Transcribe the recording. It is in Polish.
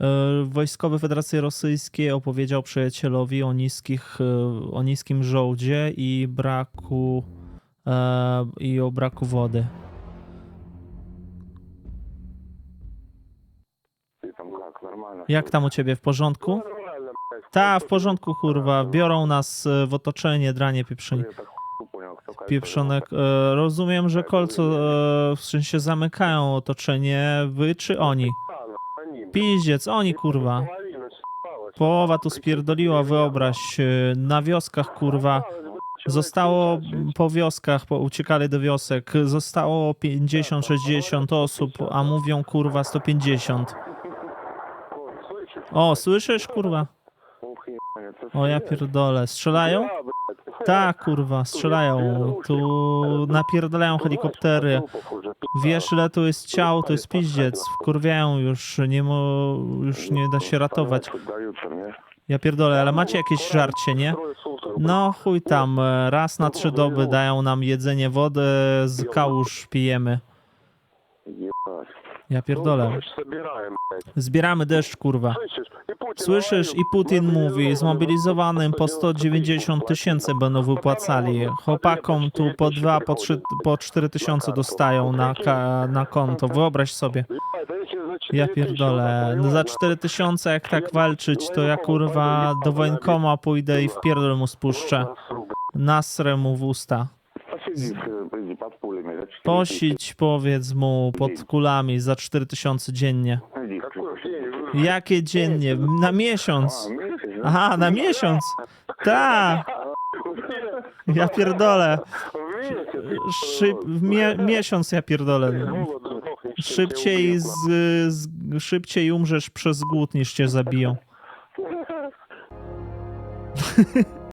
E, Wojskowy Federacji Rosyjskiej opowiedział przyjacielowi o, niskich, e, o niskim żołdzie i braku e, i o braku wody. Jak tam u ciebie w porządku? Ta, w porządku, kurwa. Biorą nas w otoczenie, dranie pieprzeni. Pieprzonek. Rozumiem, że kolco w sensie zamykają otoczenie. Wy czy oni? Piździec, oni kurwa. Połowa tu spierdoliła, wyobraź, y, na wioskach kurwa. Zostało po wioskach, po, uciekali do wiosek, zostało 50-60 osób, a mówią kurwa 150. O, słyszysz kurwa? O ja pierdolę, strzelają? Tak, kurwa, strzelają. Tu napierdalają helikoptery. Wiesz, ile tu jest ciał, to jest piździec. Wkurwiają już, nie mo, już nie da się ratować. Ja pierdolę, ale macie jakieś żarcie, nie? No chuj tam, e, raz na trzy doby dają nam jedzenie wody, z kałuż pijemy. Ja pierdolę. Zbieramy deszcz, kurwa. Słyszysz? I Putin mówi, zmobilizowanym po 190 tysięcy będą wypłacali. Chłopakom tu po dwa, po trzy, po cztery tysiące dostają na, na konto. Wyobraź sobie. Ja pierdolę. No za tysiące, jak tak walczyć, to ja kurwa do wojenkoma pójdę i w pierdol mu spuszczę. Nasrę mu w usta. Posić powiedz mu pod kulami za 4000 dziennie. Jakie dziennie? Na miesiąc. Aha, na miesiąc. Tak. Ja pierdolę. Szyb, mie, miesiąc ja pierdolę. Szybciej, z, z, szybciej umrzesz przez głód niż cię zabiją.